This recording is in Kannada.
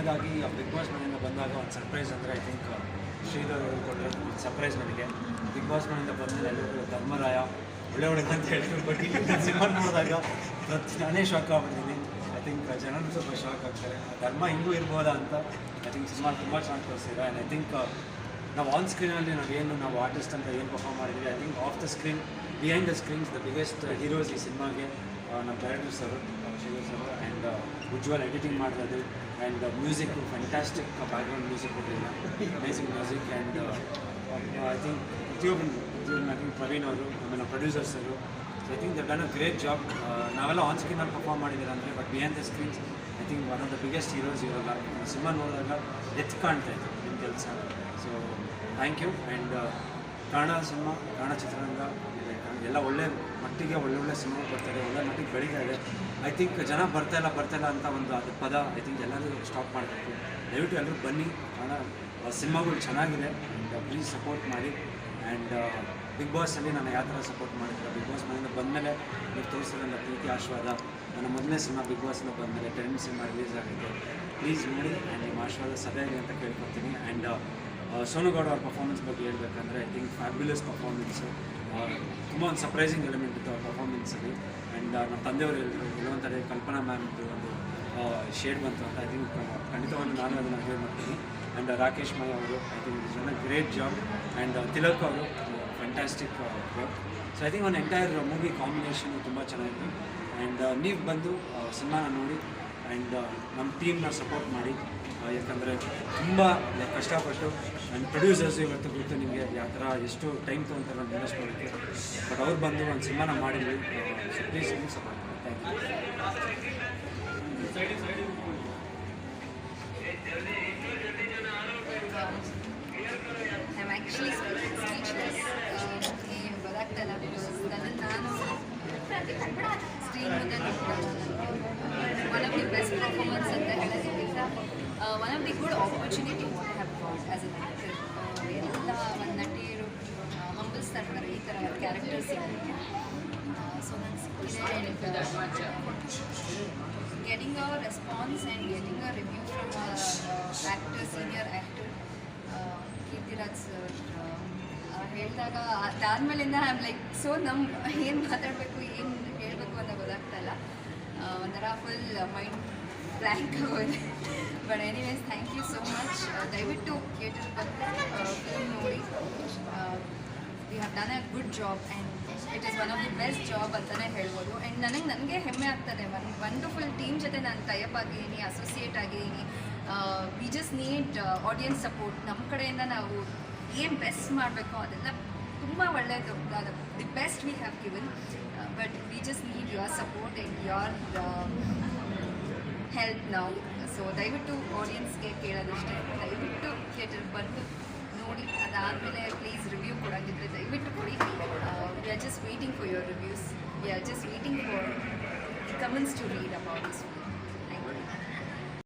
ಮೊದಲನೇದಾಗಿ ಬಿಗ್ ಬಾಸ್ ಮನೆಯಿಂದ ಬಂದಾಗ ಒಂದು ಸರ್ಪ್ರೈಸ್ ಅಂದರೆ ಐ ಥಿಂಕ್ ಶ್ರೀಧರ್ ಅವರು ಕೊಟ್ಟರೆ ಸರ್ಪ್ರೈಸ್ ನನಗೆ. ಬಿಗ್ ಬಾಸ್ ಮನೆಯಿಂದ ಬಂದಮೇಲೆ ಎಲ್ಲರೂ ಧರ್ಮರಾಯ ಒಳ್ಳೆ ಒಳ್ಳೆ ಅಂತ ಹೇಳಿದ್ರು. ಬಟ್ ಇಲ್ಲಿ ಸಿನಿಮಾ ನೋಡಿದಾಗ ಪ್ರತಿ ನಾನೇ ಶಾಕ್ ಆಗ್ಬಿಟ್ಟಿದ್ದೀನಿ. ಐ ಥಿಂಕ್ ಜನರು ಸ್ವಲ್ಪ ಶಾಕ್ ಆಗ್ತಾರೆ. ಧರ್ಮ ಹಿಂಗೂ ಇರ್ಬೋದಾ ಅಂತ ಐ ಥಿಂಕ್ ಸಿನಿಮಾ ತುಂಬ ಚೆನ್ನಾಗಿ ತೋರಿಸಿದ್ದಾರೆ ಆ್ಯಂಡ್ ಐ ಥಿಂಕ್ ನಾವು ಆನ್ ಸ್ಕ್ರೀನಲ್ಲಿ ನಾವು ಏನು ನಾವು ಆರ್ಟಿಸ್ಟ್ ಅಂತ ಏನು ಪರ್ಫಾರ್ಮ್ ಮಾಡಿದ್ವಿ. I think of the screen behind the screens the biggest heroes ಈ ಸಿನಿಮಾಗೆ ನಮ್ಮ director sir Shivar sir and Ujwal editing ಮಾಡಿರೋದು and music fantastic background music ಕೊಟ್ಟಿಲ್ಲ amazing music and I think ಪ್ರತಿಯೊಬ್ಬರು ಐ ಥಿಂಕ್ ಪ್ರವೀಣ್ ಅವರು ಆಮೇಲೆ ಪ್ರೊಡ್ಯೂಸರ್ಸ್ ಅವರು I think the done a great job ನಾವೆಲ್ಲ ಆನ್ ಸ್ಕ್ರೀನಲ್ಲಿ ಪರ್ಫಾರ್ಮ್ ಮಾಡಿದ್ದೀರ ಅಂದರೆ but behind the screens I think one of the biggest heroes ಇರೋಲ್ಲ ಸಿನಿಮಾ ನೋಡಿದಾಗ ಎತ್ ಕಾಣ್ತಾ ಇತ್ತು ನಿಮ್ಮ ಕೆಲಸ. So thank you and Kannada cinema Kannada ಚಿತ್ರರಂಗ. ಎಲ್ಲ ಒಳ್ಳೆ ಮಟ್ಟಿಗೆ ಒಳ್ಳೊಳ್ಳೆ ಸಿನಿಮಾ ಬರ್ತಾರೆ ಒಳ್ಳೆ ಮಟ್ಟಿಗೆ ಬೆಳೀತಾ ಇದೆ. ಐ ಥಿಂಕ್ ಜನ ಬರ್ತಾ ಇಲ್ಲ ಬರ್ತಾ ಇಲ್ಲ ಅಂತ ಒಂದು ಅದು ಪದ ಐ ಥಿಂಕ್ ಎಲ್ಲರೂ ಸ್ಟಾಪ್ ಮಾಡಬೇಕು. ದಯವಿಟ್ಟು ಎಲ್ಲರೂ ಬನ್ನಿ ಕನ್ನಡ ಸಿನಿಮಾಗಳು ಚೆನ್ನಾಗಿದೆ ಪ್ಲೀಸ್ ಸಪೋರ್ಟ್ ಮಾಡಿ. ಆ್ಯಂಡ್ ಬಿಗ್ ಬಾಸಲ್ಲಿ ನಾನು ಯಾವ ಥರ ಸಪೋರ್ಟ್ ಮಾಡಿದ್ದೆ ಬಿಗ್ ಬಾಸ್ ಮನೆಯಿಂದ ಬಂದಮೇಲೆ ನೀವು ತೋರಿಸಿದ್ರಲ್ಲ ಪ್ರೀತಿ, ಆಶೀರ್ವಾದ, ನನ್ನ ಮೊದಲನೇ ಸಿನಿಮಾ ಬಿಗ್ ಬಾಸ್ನ ಬಂದಮೇಲೆ ಟೆನ್ ಸಿನಿಮಾ ರಿಲೀಸ್ ಆಗಿದೆ ಪ್ಲೀಸ್ ನೋಡಿ ಆ್ಯಂಡ್ ನಿಮ್ಮ ಆಶೀರ್ವಾದ ಸದಾ ಇದೆ ಅಂತ ಕೇಳ್ಕೊಡ್ತೀನಿ ಆ್ಯಂಡ್ ಸೋನುಗೌಡ ಅವ್ರ ಪರ್ಫಾರ್ಮೆನ್ಸ್ ಬಗ್ಗೆ ಹೇಳ್ಬೇಕಂದ್ರೆ ಐ ಥಿಂಕ್ ಫ್ಯಾಬ್ಯುಲಸ್ ಪರ್ಫಾರ್ಮೆನ್ಸು ತುಂಬ ಒಂದು ಸರ್ಪ್ರೈಸಿಂಗ್ ಎಲಿಮೆಂಟ್ ಇತ್ತು ಅವ್ರ ಪರ್ಫಾರ್ಮೆನ್ಸಲ್ಲಿ ಆ್ಯಂಡ್ ನಮ್ಮ ತಂದೆಯವರು ಹೇಳಿದ್ರು ಕೆಲವೊಂದು ಕಲ್ಪನಾ ಮ್ಯಾಮ್ದು ಒಂದು ಶೇಡ್ ಬಂತು ಅಂತ ಐ ಥಿಂಕ್ ಖಂಡಿತವಾಗಿ ನಾನು ಅದನ್ನು ಹೇಳಿ ಮಾಡ್ತೀನಿ. ಆ್ಯಂಡ್ ರಾಕೇಶ್ ಮೈ ಅವರು I think is a great job and Tilak ಅವರು fantastic work so I think ಒಂದು ಎಂಟೈರ್ ಮೂವಿ ಕಾಂಬಿನೇಷನ್ ತುಂಬ ಚೆನ್ನಾಗಿತ್ತು ಆ್ಯಂಡ್ ನೀವು ಬಂದು ಸಿನಿಮಾನ ನೋಡಿ ಆ್ಯಂಡ್ ನಮ್ಮ ಟೀಮ್ನ ಸಪೋರ್ಟ್ ಮಾಡಿ ಯಾಕಂದರೆ ತುಂಬ ಕಷ್ಟಪಟ್ಟು ಆ್ಯಂಡ್ ಪ್ರೊಡ್ಯೂಸರ್ಸ್ ಇವತ್ತು ಗೊತ್ತು ನಿಮಗೆ ಯಾವ ಥರ ಎಷ್ಟು ಟೈಮ್ ತೊಗೊತಾರೆ ನಾನು ಮಾಡೋಕ್ಕೆ. ಬಟ್ ಅವ್ರು ಬಂದು ಒಂದು ಸಿನಿಮಾನ ಮಾಡಿದ್ವಿ. So please support thank you I'm actually speechless. ಏನು ಗೊತ್ತಾಗ್ತಲ್ಲ ಬಿಕಾಸ್ ನನ್ನನ್ನು ನಾನು ಸ್ಕ್ರೀನ್ ಮುಂದೆ one of the best performance ಅಂತ ಹೇಳೋದಕ್ಕಿಂತ one of the good opportunity have got as an actor ಎಲ್ಲ ಒಂದು ನಟಿಯರು ಹಂಬಲಿಸ್ತಾ ಇರ್ತಾರೆ ಈ ಥರ ಕ್ಯಾರೆಕ್ಟರ್ಸ್ ಸಿಗೋಕ್ಕೆ ಸೊ ನಂಗೆ ಸಿಕ್ಕಿದೆ getting a response and getting a review from actor senior actor uh, Keerthiraj sir ಹೇಳಿದಾಗ ಅದಾದ್ಮೇಲಿಂದ ಐ ಆಮ್ ಲೈಕ್ ಸೊ ನಮ್ಮ ಏನು ಮಾತಾಡಬೇಕು ಏನು ಹೇಳಬೇಕು ಅಂತ ಗೊತ್ತಾಗ್ತಾ ಇಲ್ಲ. ಆ, ಒಂಥರ ಫುಲ್ ಮೈಂಡ್ ಬ್ಲ್ಯಾಂಕ್ ಆಗೋದೆ but anyways thank you so much ದಯವಿಟ್ಟು ಥಿಯೇಟರ್ ಫಿಲ್ಮ್ ನೋಡಿ. We have done a good job and it is one of the best job ಅಂತಲೇ ಹೇಳ್ಬೋದು. ಆ್ಯಂಡ್ ನನಗೆ ನನಗೆ ಹೆಮ್ಮೆ ಆಗ್ತದೆ ಒಂದು ವಂಡರ್ಫುಲ್ ಟೀಮ್ ಜೊತೆ ನಾನು ಟೈಪ್ ಆಗಿದ್ದೀನಿ ಅಸೋಸಿಯೇಟ್ ಆಗಿದ್ದೀನಿ. We just need audience support ನಮ್ಮ ಕಡೆಯಿಂದ ನಾವು ಏನು ಬೆಸ್ಟ್ ಮಾಡಬೇಕು ಅದೆಲ್ಲ ತುಂಬ ಒಳ್ಳೆಯದು the best we have given but we just need your support and your help ನಾವು ಸೊ ದಯವಿಟ್ಟು ಆಡಿಯನ್ಸ್ಗೆ ಕೇಳೋದಷ್ಟೇ. ದಯವಿಟ್ಟು ಥಿಯೇಟರ್ ಬಂದು ನೋಡಿ, ಅದಾದಮೇಲೆ ಪ್ಲೀಸ್ ರಿವ್ಯೂ ಕೊಡೋಂಗಿದ್ರೆ ದಯವಿಟ್ಟು ಕೊಡಿ. We are just waiting for your reviews we are just waiting for comments to read about this